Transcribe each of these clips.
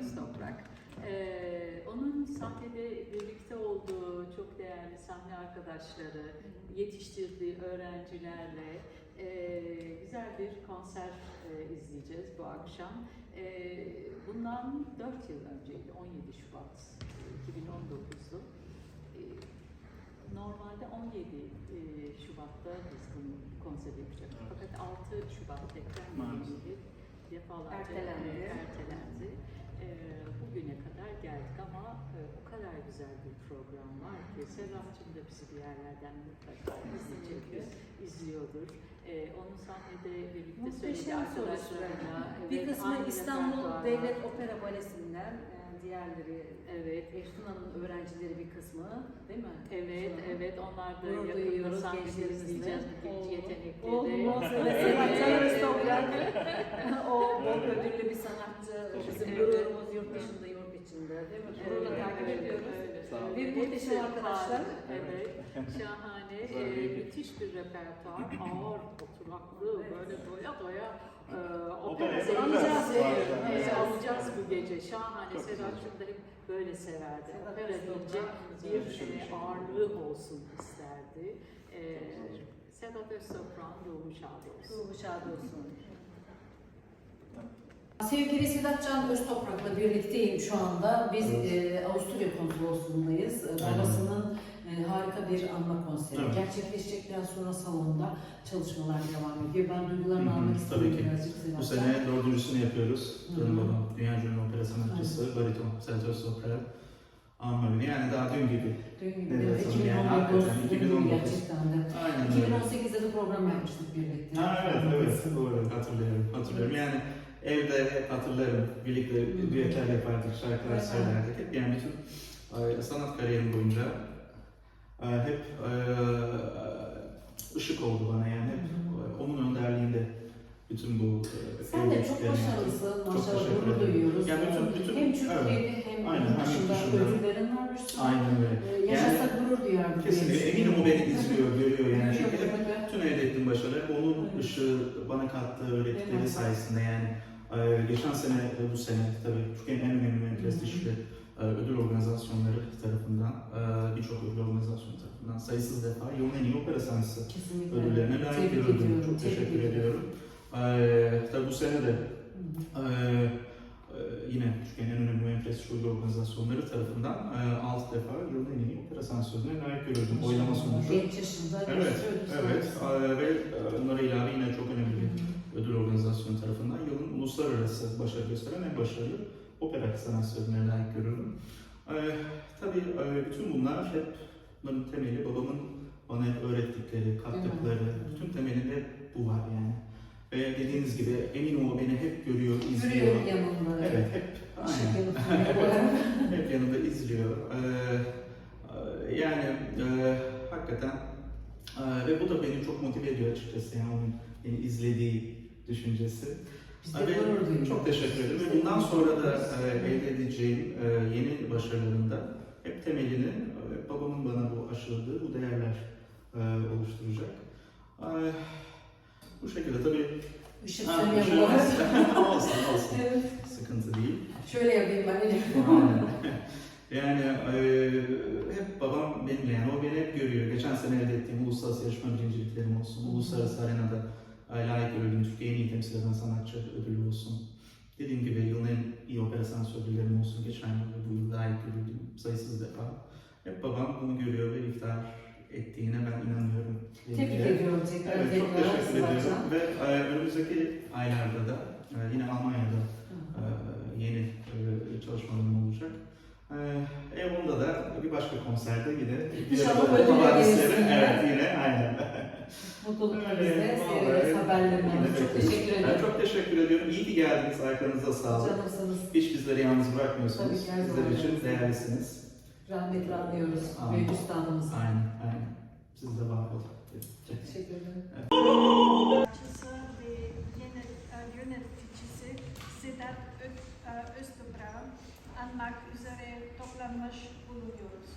Öztoprak. Ee, onun sahnede birlikte olduğu çok değerli sahne arkadaşları, yetiştirdiği öğrencilerle e, güzel bir konser e, izleyeceğiz bu akşam. E, bundan 4 yıl önceydi, 17 Şubat e, 2019'du. E, normalde 17 e, Şubat'ta biz bunu konser yapacaktık. Fakat 6 Şubat nedeniyle defalarca Ertelendi. ertelendi. E, bugüne kadar geldik ama e, o kadar güzel bir program var ki Serracığım da bizi bir yerlerden mutlaka izleyecektir, izliyordur. E, onun sahnede birlikte Muhteşem arkadaşlarına. Bir kısmı İstanbul. Devlet Opera Balesi'nden, e, diğerleri Evet, Efsun Hanım'ın öğrencileri bir kısmı değil mi? Evet, evet onlar da Gurur yakında sahnede izleyeceğiz bu yetenekleri. Oğlum, Evet, Toprak. evet. o bol ödüllü bir sanatçı. Bizim gururumuz yurt dışında, yurt içinde değil mi? Gururla takip ediyoruz. Evet. Sağ olun. Bir Hepsi muhteşem arkadaşlar. Evet, şahane, e, müthiş bir repertuar, ağır, oturaklı, Evet. böyle doya doya e, Opera yapacağız. seyircisi Evet. e, alacağız bu gece. Şahane, Çok güzel. Serhat'cığım da hep böyle severdi. Sedat Opera deyince bir e, ağırlığı olsun isterdi. E, Sedat Öztoprak'ın ruhu şad olsun. Ruhu şad olsun. Sevgili Sedat Can Öztoprak'la birlikteyim şu anda. Biz Evet. e, Avusturya konsolosluğundayız. E. Babasının e, harika bir anma konseri. Evet. Gerçekleşecekten sonra salonda çalışmalar devam ediyor. Ben duygularını Hı hı, almak ki. birazcık Sedat Bu sene dördüncüsünü yapıyoruz. Dön Babam, Dünya Ünlü Opera Sanatçısı, bariton, Sergio Sopra, Anmari. Yani daha dün gibi. Dün gibi Evet, evet, tabii. 2019 Yani hakikaten 2019. gerçekten de. Aynen öyle. 2018'de de program yapmıştık birlikte. Ha, evet, evet, doğru. Hatırlıyorum, hatırlıyorum. Yani evde hep hatırlarım. Birlikte düetler yapardık, şarkılar söylerdik. Hep yani bütün e, sanat kariyerim boyunca e, hep e, ışık oldu bana yani. Hep e, onun önderliğinde bütün bu e, Sen de çok başarılısın. Maşallah gurur duyuyoruz. Yani bütün, bütün, hem Türkiye'de evet, hem Aynen, dışında ödüllerin var bir sürü. aynen öyle. Yaşasa gurur duyardık. diye Kesinlikle eminim o beni izliyor, görüyor yani. Çünkü hep düşünüyorum. bütün elde ettiğim başarılar onun Evet. Işığı bana kattığı öğrettikleri Evet. sayesinde yani. Ee, geçen sene ve bu sene tabii Türkiye'nin en önemli prestijli e, ödül organizasyonları tarafından, e, birçok ödül organizasyonu tarafından sayısız defa yılın en iyi opera sanatçısı ödüllerine layık Tebrik görüldüm. Çok tebrik teşekkür ediyorum. Ee, tabii bu sene de e, yine Türkiye'nin ödül organizasyonları tarafından e, 6 defa yılın en iyi opera sanatçılarına layık görüldüm. Oylama sonucu. Genç yaşında Evet, evet. Ee, ve e, onlara ilave yine çok önemli bir ödül organizasyonu tarafından yılın uluslararası başarı gösteren en başarılı opera sanatçılarına layık görüldüm. Ee, tabii e, bütün bunlar hep bunların temeli babamın bana hep öğrettikleri, kattıkları, bütün temelinde hep bu var yani. Ve dediğiniz gibi emin o beni hep görüyor, izliyor. Görüyorum yanında. Evet, hep aynen. hep yanında izliyor. Ee, e, yani e, hakikaten e, ve bu da beni çok motive ediyor açıkçası yani onun beni izlediği düşüncesi. Biz de duyuyoruz. çok teşekkür ederim. Ve bundan sonra da e, elde edeceğim e, yeni başarılarımda hep temelini e, babamın bana bu aşıladığı bu değerler e, oluşturacak. E, bu şekilde tabii Işık Ha, sönüyor bu arada. olsun olsun. Evet. Sıkıntı değil. Şöyle yapayım ben. Aynen. yani e, hep babam benimle yani o beni hep görüyor. Geçen sene elde ettiğim uluslararası yarışma birinciliklerim olsun, uluslararası arenada layık görüldüğüm Türkiye'yi en iyi temsil eden sanatçı ödülü olsun. Dediğim gibi yılın en iyi opera sanatçı ödüllerim olsun. Geçen yıl ve bu yıl layık görüldüğüm sayısız defa. Hep babam bunu görüyor ve iftihar ettiğine ben inanıyorum. Tebrik ediyorum tekrar Evet, çok teşekkür ediyorum. Ve e, önümüzdeki aylarda da e, yine Almanya'da e, yeni çalışmalarım olacak. E, onda da bir başka konserde yine İnşallah havadisleri, gelirsin. Evet yine aynen. Mutlulukla Öyle, bizde yine alıyoruz. Çok teşekkür Ben ederim. çok teşekkür ediyorum. İyi ki geldiniz. Ayaklarınıza sağlık. Canımsınız. Hiç bizleri yalnız bırakmıyorsunuz. Tabii ki, Bizler için değerlisiniz. Rahmetle anıyoruz. Amin. Büyük üstadımız. Aynen, aynen. Siz de var olun. Teşekkür ederim. e, yöneticisi Sedat Öztoprak'ı anmak üzere toplanmış bulunuyoruz.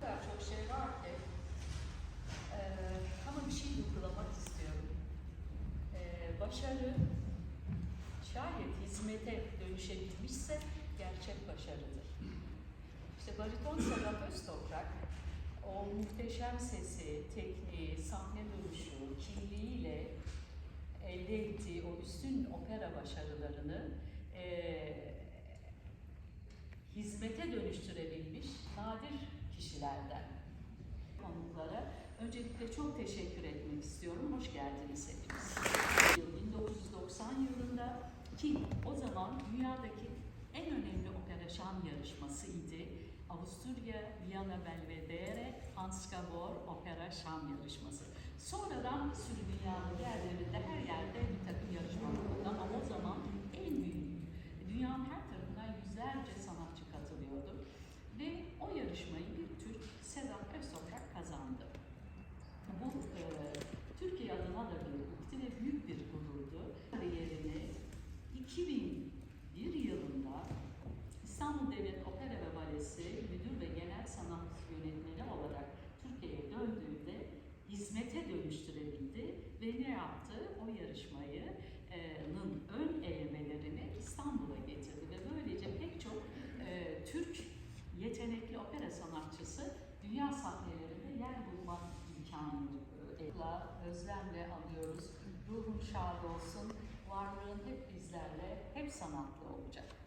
Kadar çok şey var ki. Ee, ama bir şey vurgulamak istiyorum. Ee, başarı şayet hizmete dönüşebilmişse gerçek başarıdır. İşte bariton Sedat Öztoprak o muhteşem sesi, tekniği, sahne duruşu, kimliğiyle elde ettiği o üstün opera başarılarını eee, hizmete dönüştürebilmiş nadir kişilerden. Konuklara öncelikle çok teşekkür etmek istiyorum. Hoş geldiniz hepiniz. 1990 yılında ki o zaman dünyadaki en önemli opera şan yarışmasıydı. Avusturya Viyana Belvedere Hans Gabor Opera Şan Yarışması. Sonradan bir sürü dünyanın yerlerinde her yerde bir takım yarışmalar oldu ama o zaman en büyük dünyanın her tarafından yüzlerce sanatçı katılıyordu. Ve o yarışmayı bir Türk Sedat Öztoprak kazandı. Bu e, Türkiye adına da bir mutlu ve büyük bir gururdu. Kariyerini 2001 yılında İstanbul Devlet Opera ve Balesi müdür ve genel sanat yönetmeni olarak Türkiye'ye döndüğünde hizmete dönüştürebildi ve ne yaptı? O yarışmayı'nın ön elemelerini İstanbul'a getirdi ve böylece pek çok e, Türk yetenekli opera sanatçısı dünya sahnelerinde yer bulma imkanı e, özlemle alıyoruz. Ruhun şad olsun, varlığın hep bizlerle, hep sanatlı olacak.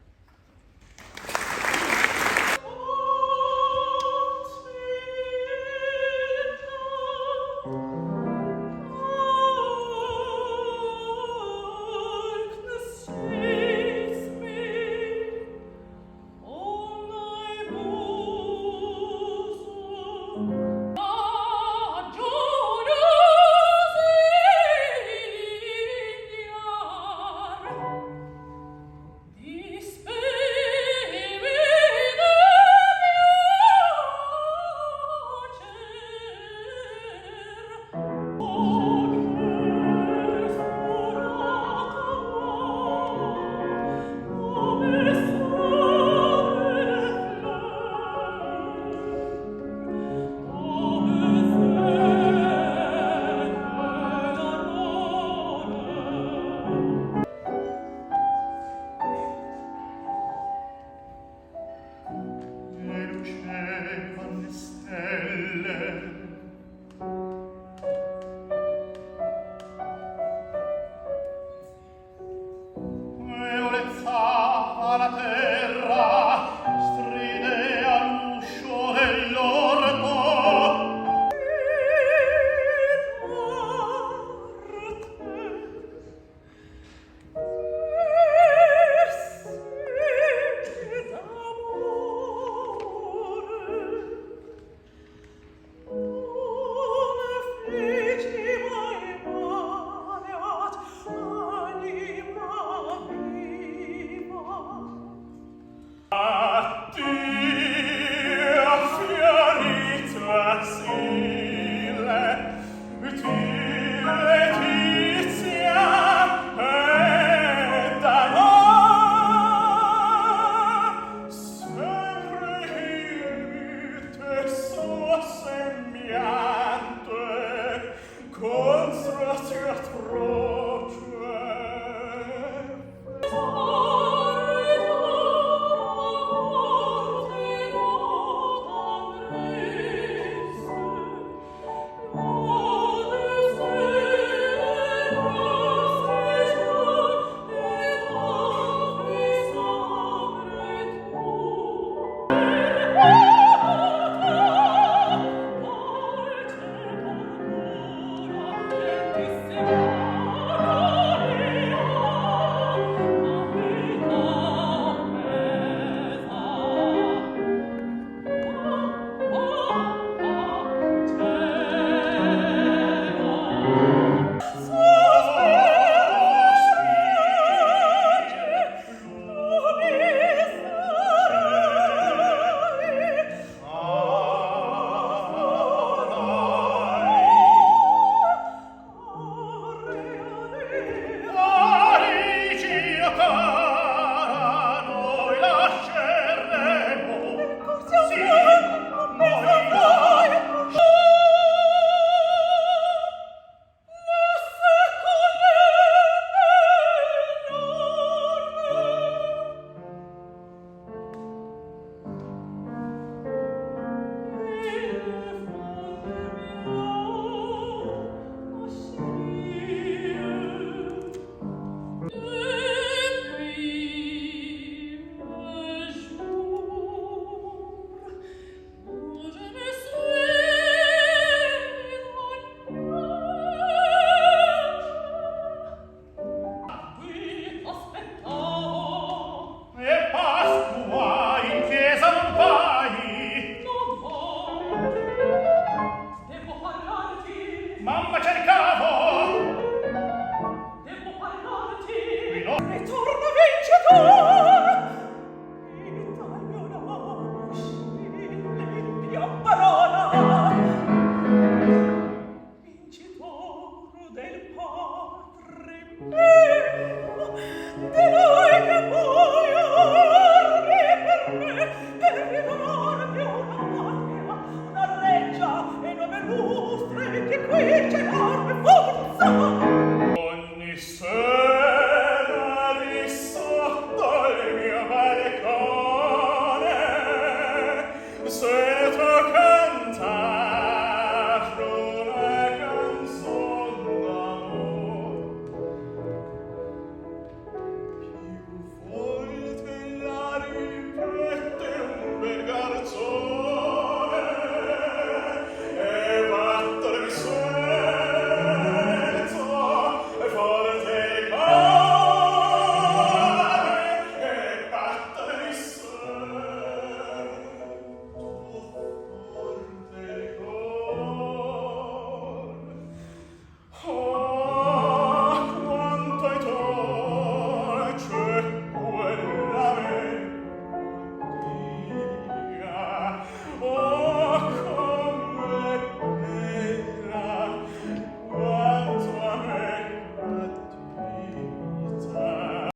I told you.